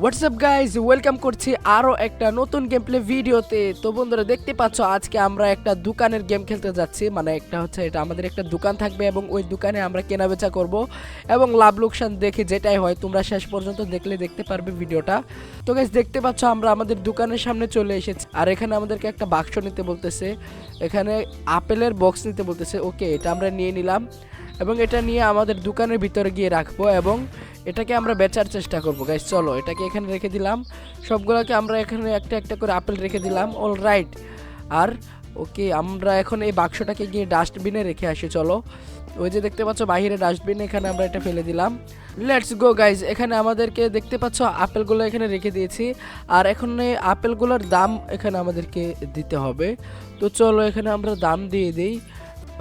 WhatsApp guys welcome করছি আরও একটা নতুন গেম প্লে ভিডিওতে তো বন্ধুরা, দেখতে পাচ্ছ, আজকে আমরা একটা দোকানের গেম খেলতে যাচ্ছি। মানে একটা হচ্ছে এটা আমাদের একটা দোকান থাকবে এবং ওই দোকানে আমরা কেনাবেচা করব এবং লাভ লোকসান দেখে যেটাই হয়, তোমরা শেষ পর্যন্ত দেখলে দেখতে পারবে ভিডিওটা। তো গাইজ দেখতে পাচ্ছ, আমরা আমাদের দোকানের সামনে চলে এসেছি। আর এখানে আমাদেরকে একটা বাক্স নিতে বলতেছে। এখানে আপেলের বক্স নিতে বলতেছে। ওকে এটা আমরা নিয়ে নিলাম। এবং এটা নিয়ে আমাদের দোকানের ভিতরে গিয়ে রাখব এবং এটাকে আমরা বেচার চেষ্টা করব। গাইস চলো, এটাকে এখানে রেখে দিলাম। সবগুলোকে আমরা এখানে একটা একটা করে আপেল রেখে দিলাম। অল রাইট আর, ওকে, আমরা এখন এই বাক্সটাকে গিয়ে ডাস্টবিনে রেখে আসি, চলো। ওই যে দেখতে পাচ্ছ, বাইরে ডাস্টবিন, এখানে আমরা এটা ফেলে দিলাম। লেটস গো গাইজ এখানে আমাদেরকে দেখতে পাচ্ছ, আপেলগুলো এখানে রেখে দিয়েছি। আর এখন এই আপেলগুলোর দাম এখানে আমাদেরকে দিতে হবে। তো চলো, এখানে আমরা দাম দিয়ে দিই।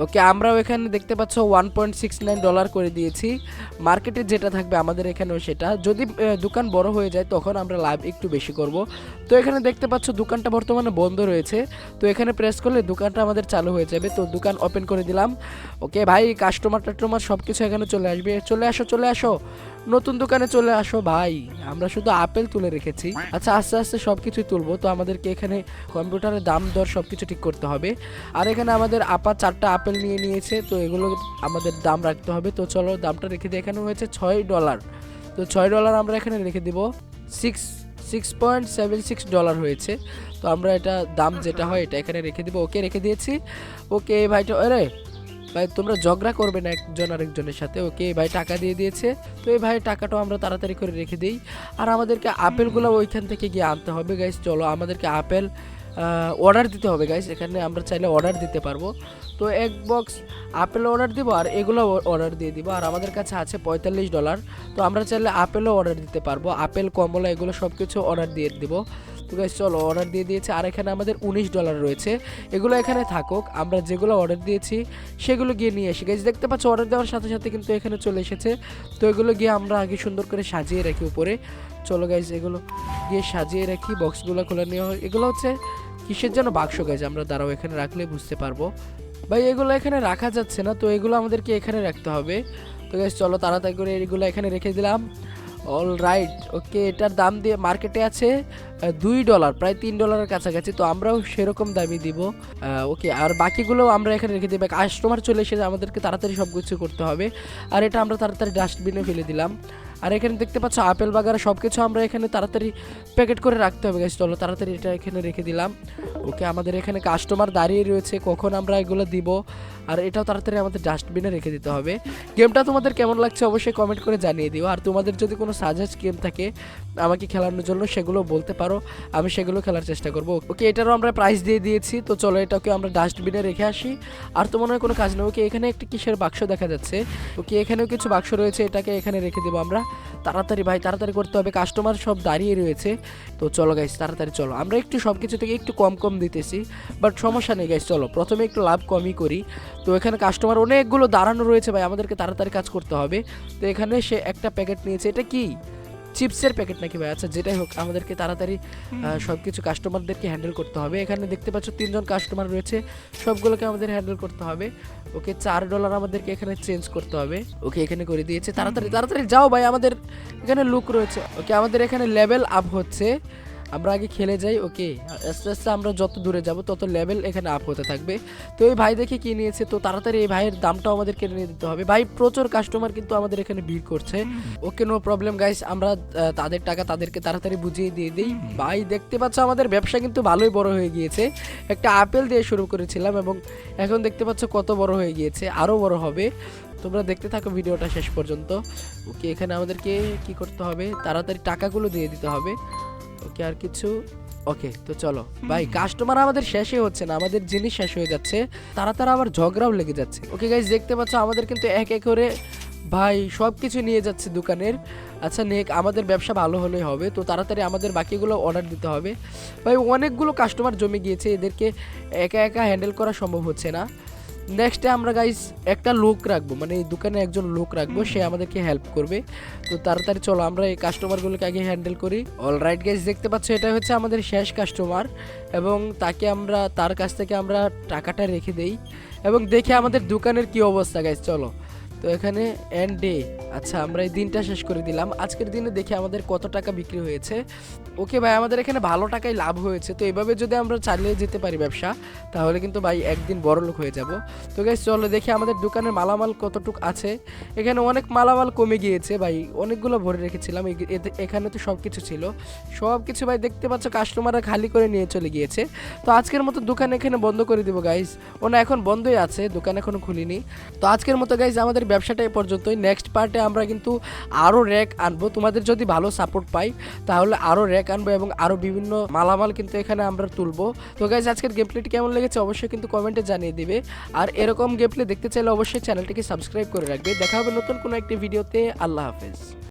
ওকে, আমরাও এখানে দেখতে পাচ্ছ one point six nine dollar করে দিয়েছি। মার্কেটে যেটা থাকবে আমাদের এখানেও সেটা। যদি দোকান বড় হয়ে যায়, তখন আমরা লাভ একটু বেশি করব। তো এখানে দেখতে পাচ্ছ দোকানটা বর্তমানে বন্ধ রয়েছে। তো এখানে প্রেস করলে দোকানটা আমাদের চালু হয়ে যাবে। তো দোকান ওপেন করে দিলাম। ওকে, ভাই কাস্টমার টাস্টমার সব কিছু এখানে চলে আসবে। চলে আসো চলে আসো। নতুন দোকানে চলে আসো ভাই। আমরা শুধু আপেল তুলে রেখেছি। আচ্ছা আস্তে আস্তে সব কিছুই তুলবো। তো আমাদেরকে এখানে কম্পিউটারের দাম, দর সব কিছু ঠিক করতে হবে। আর এখানে আমাদের আপা চারটা আপেল নিয়ে নিয়েছে। তো এগুলো আমাদের দাম রাখতে হবে। তো চলো দামটা রেখে দিই। এখানে হয়েছে ছয় ডলার। তো ছয় ডলার আমরা এখানে রেখে দিব। Six six point seven six dollar হয়েছে। তো আমরা এটা দাম যেটা হয়, এটা এখানে রেখে দিব। ওকে রেখে দিয়েছি। ওকে ভাইটা আরে ভাই, তোমরা ঝগড়া করবে না একজন আরেকজনের সাথে, ওকে? ভাই টাকা দিয়ে দিয়েছে, তো এই ভাই টাকাটাও আমরা তাড়াতাড়ি করে রেখে দিই। আর আমাদেরকে আপেলগুলো ওইখান থেকে গিয়ে আনতে হবে গাইস চলো, আমাদেরকে আপেল অর্ডার দিতে হবে গাইস এখানে আমরা চাইলে অর্ডার দিতে পারব। তো এক বক্স আপেল অর্ডার দিব আর এগুলো অর্ডার দিয়ে দিব, আর আমাদের কাছে আছে পঁয়তাল্লিশ ডলার তো আমরা চাইলে আপেলও অর্ডার দিতে পারব, আপেল, কমলা, এগুলো সব কিছু অর্ডার দিয়ে দিব। তো গাইস চলো অর্ডার দিয়ে দিয়েছে। আর এখানে আমাদের উনিশ ডলার রয়েছে। এগুলো এখানে থাকুক। আমরা যেগুলো অর্ডার দিয়েছি, সেগুলো গিয়ে নিয়ে আসি। গাইস দেখতে পাচ্ছ অর্ডার দেওয়ার সাথে সাথে কিন্তু এখানে চলে এসেছে। তো এগুলো গিয়ে আমরা আগে সুন্দর করে সাজিয়ে রাখি উপরে। চলো গাইস এগুলো গিয়ে সাজিয়ে রাখি। বক্সগুলো খুলে নেওয়া হয়। এগুলো হচ্ছে কিসের জন্য বাক্স গাইজ আমরা দাঁড়াও, এখানে রাখলে বুঝতে পারব। ভাই, এগুলো এখানে রাখা যাচ্ছে না। তো এগুলো আমাদেরকে এখানে রাখতে হবে। তো গাইজ চলো, তাড়াতাড়ি করে এগুলো এখানে রেখে দিলাম। অল রাইট ওকে এটার দাম দিয়ে মার্কেটে আছে দুই ডলার প্রায় তিন ডলারের কাছাকাছি। তো আমরাও সেরকম দামি দিব। ওকে আর বাকিগুলো আমরা এখানে রেখে দিই। কাস্টমার চলে এসে আমাদেরকে তাড়াতাড়ি সব কিছু করতে হবে। আর এটা আমরা তাড়াতাড়ি ডাস্টবিনে ফেলে দিলাম। আর এখানে দেখতে পাচ্ছ, আপেল বাগারা সব কিছু আমরা এখানে তাড়াতাড়ি প্যাকেট করে রাখতে হবে গাইস চলো, তাড়াতাড়ি এটা এখানে রেখে দিলাম। ওকে আমাদের এখানে কাস্টমার দাঁড়িয়ে রয়েছে। কখন আমরা এগুলো দিব? আর এটাও তাড়াতাড়ি আমাদের ডাস্টবিনে রেখে দিতে হবে। গেমটা তোমাদের কেমন লাগছে অবশ্যই কমেন্ট করে জানিয়ে দিও। আর তোমাদের যদি কোনো সাজেস্ট গেম থাকে আমাকে খেলানোর জন্য, সেগুলো বলতে পারো। আমি সেগুলো খেলার চেষ্টা করব। ওকে, এটারও আমরা প্রাইস দিয়ে দিয়েছি। তো চলো, এটাকে আমরা ডাস্টবিনে রেখে আসি। আর তো মনে হয় কোনো কাজ নেই। ওকে, এখানে একটি কিসের বাক্স দেখা যাচ্ছে। ওকে, এখানেও কিছু বাক্স রয়েছে। এটাকে এখানে রেখে দেবো আমরা। তাড়াতাড়ি ভাই, তাড়াতাড়ি করতে হবে। কাস্টমার সব দাঁড়িয়ে রয়েছে। তো চলো গাইস তাড়াতাড়ি চলো। আমরা একটু সব কিছু থেকে একটু কম কম দিতেছি। বাট সমস্যা নেই গাইস চলো। প্রথমে একটু লাভ কমই করি। তো এখানে কাস্টমার অনেকগুলো দাঁড়ানো রয়েছে ভাই আমাদেরকে তাড়াতাড়ি কাজ করতে হবে। তো এখানে সে একটা প্যাকেট নিয়েছে এটা কি? চিপসের প্যাকেট নাকি ভাই? আচ্ছা যেটাই হোক আমাদেরকে তাড়াতাড়ি সব কিছু কাস্টমারদেরকে হ্যান্ডেল করতে হবে। এখানে দেখতে পাচ্ছ তিনজন কাস্টমার রয়েছে সবগুলোকে আমাদের হ্যান্ডেল করতে হবে। ওকে চার ডলার আমাদেরকে এখানে চেঞ্জ করতে হবে। ওকে এখানে করে দিয়েছে। তাড়াতাড়ি তাড়াতাড়ি যাও ভাই আমাদের এখানে লুক রয়েছে। ওকে আমাদের এখানে লেভেল আপ হচ্ছে। আমরা আগে খেলে যাই ওকে? আস্তে আস্তে আমরা যত দূরে যাব তত লেভেল এখানে আপ হতে থাকবে। তো এই ভাই দেখে কি নিয়েছে? তো তাড়াতাড়ি এই ভাইয়ের দামটাও আমাদের আমাদেরকে নিয়ে দিতে হবে। ভাই প্রচুর কাস্টমার কিন্তু আমাদের এখানে ভিড় করছে। ওকে নো প্রবলেম গাইস আমরা তাদের টাকা তাদেরকে তাড়াতাড়ি বুঝিয়ে দিয়ে দিই। ভাই দেখতে পাচ্ছ আমাদের ব্যবসা কিন্তু ভালোই বড় হয়ে গিয়েছে। একটা আপেল দিয়ে শুরু করেছিলাম এবং এখন দেখতে পাচ্ছ কত বড় হয়ে গিয়েছে আরও বড় হবে। তোমরা দেখতে থাকো ভিডিওটা শেষ পর্যন্ত। ওকে এখানে আমাদেরকে কি করতে হবে? তাড়াতাড়ি টাকাগুলো দিয়ে দিতে হবে। ওকে আর কিছু? ওকে তো চলো। ভাই কাস্টমার আমাদের শেষই হচ্ছে না আমাদের জিনিস শেষ হয়ে যাচ্ছে তারা তারা আবার ঝগড়াও লেগে যাচ্ছে। ওকে গাইজ দেখতে পাচ্ছ আমাদের কিন্তু এক এক করে ভাই সব কিছু নিয়ে যাচ্ছে দোকানের। আচ্ছা নেক আমাদের ব্যবসা ভালো হলেই হবে তো তাড়াতাড়ি আমাদের বাকিগুলো অর্ডার দিতে হবে। ভাই অনেকগুলো কাস্টমার জমে গিয়েছে এদেরকে একা একা হ্যান্ডেল করা সম্ভব হচ্ছে না। নেক্সটে আমরা গাইস একটা লোক রাখব মানে এই দোকানে একজন লোক রাখব, সে আমাদেরকে হেল্প করবে। তো তাড়াতাড়ি চলো, আমরা এই কাস্টমারগুলোকে আগে হ্যান্ডেল করি। অলরাইট গাইস দেখতে পাচ্ছ, এটা হচ্ছে আমাদের শেষ কাস্টমার এবং তাকে আমরা, তার কাছ থেকে আমরা টাকাটা রেখে দেই। এবং দেখে আমাদের দোকানের কি অবস্থা গাইস চলো। তো এখানে এন্ড ডে আচ্ছা আমরা এই দিনটা শেষ করে দিলাম। আজকের দিনে দেখি আমাদের কত টাকা বিক্রি হয়েছে। ওকে ভাই, আমাদের এখানে ভালো টাকাই লাভ হয়েছে। তো এভাবে যদি আমরা চালিয়ে যেতে পারি ব্যবসা, তাহলে কিন্তু ভাই একদিন বড় লোক হয়ে যাব। তো গাইজ চলো দেখি আমাদের দোকানের মালামাল কতটুক আছে। এখানে অনেক মালামাল কমে গিয়েছে ভাই। অনেকগুলো ভরে রেখেছিলাম। এখানে তো সব কিছু ছিল। সব কিছু ভাই দেখতে পাচ্ছ কাস্টমাররা খালি করে নিয়ে চলে গিয়েছে। তো আজকের মতো দোকান এখানে বন্ধ করে দিব গাইজ ওনা এখন বন্ধই আছে। দোকান এখনও খুলিনি। তো আজকের মতো গাইজ আমাদের ব্যবসাটা এ পর্যন্তই। নেক্সট পার্টে আমরা কিন্তু আরও র্যাক আনব। তোমাদের যদি ভালো সাপোর্ট পাই, তাহলে আরও র্যাক আনব এবং আরও বিভিন্ন মালামাল কিন্তু এখানে আমরা তুলবো। তো গাইজ আজকের গেম প্লেটি কেমন লেগেছে অবশ্যই কিন্তু কমেন্টে জানিয়ে দিবে। আর এরকম গেম প্লে দেখতে চাইলে অবশ্যই চ্যানেলটিকে সাবস্ক্রাইব করে রাখবে। দেখা হবে নতুন কোনো একটি ভিডিওতে আল্লাহ হাফেজ।